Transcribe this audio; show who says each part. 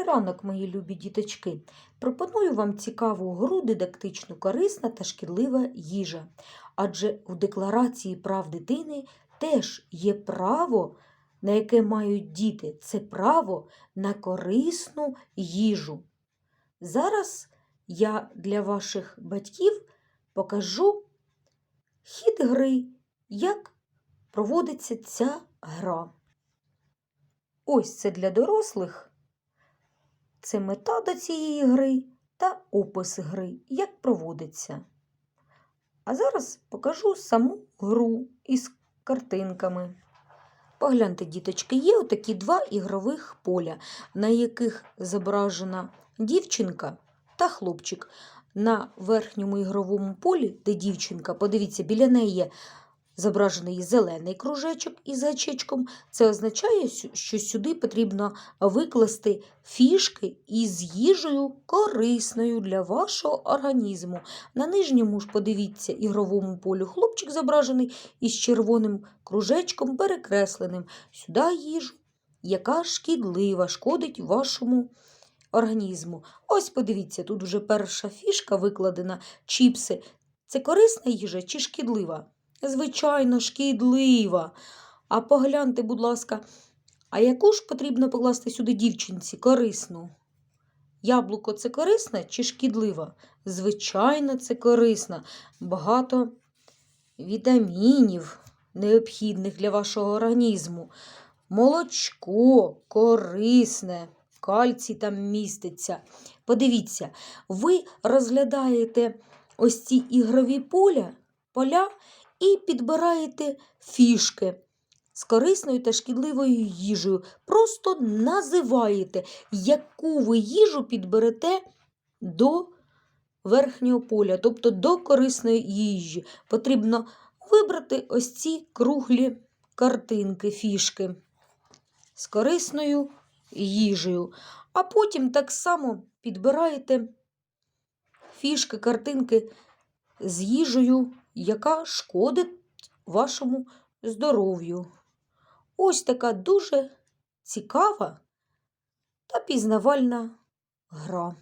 Speaker 1: Добрий ранок, мої любі діточки. Пропоную вам цікаву гру дидактичну, корисна та шкідлива їжа. Адже в Декларації прав дитини теж є право, на яке мають діти. Це право на корисну їжу. Зараз я для ваших батьків покажу хід гри, як проводиться ця гра. Ось це для дорослих. Це мета до цієї гри та опис гри, як проводиться. А зараз покажу саму гру із картинками. Погляньте, діточки, є отакі два ігрових поля, на яких зображена дівчинка та хлопчик. На верхньому ігровому полі, де дівчинка, подивіться, біля неї є зображений зелений кружечок із гачечком. Це означає, що сюди потрібно викласти фішки із їжею корисною для вашого організму. На нижньому ж подивіться ігровому полю хлопчик зображений із червоним кружечком перекресленим. Сюди їжу, яка шкідлива, шкодить вашому організму. Ось подивіться, тут вже перша фішка викладена чіпси. Це корисна їжа чи шкідлива? Звичайно, шкідлива. А погляньте, будь ласка, а яку ж потрібно покласти сюди дівчинці корисну? Яблуко це корисне чи шкідлива? Звичайно, це корисна. Багато вітамінів необхідних для вашого організму. Молочко корисне, кальцій там міститься. Подивіться, ви розглядаєте ось ці ігрові поля, поля і підбираєте фішки з корисною та шкідливою їжею. Просто називаєте, яку ви їжу підберете до верхнього поля, тобто до корисної їжі. Потрібно вибрати ось ці круглі картинки, фішки з корисною їжею. А потім так само підбираєте фішки, картинки з їжею, яка шкодить вашому здоров'ю. Ось така дуже цікава та пізнавальна гра.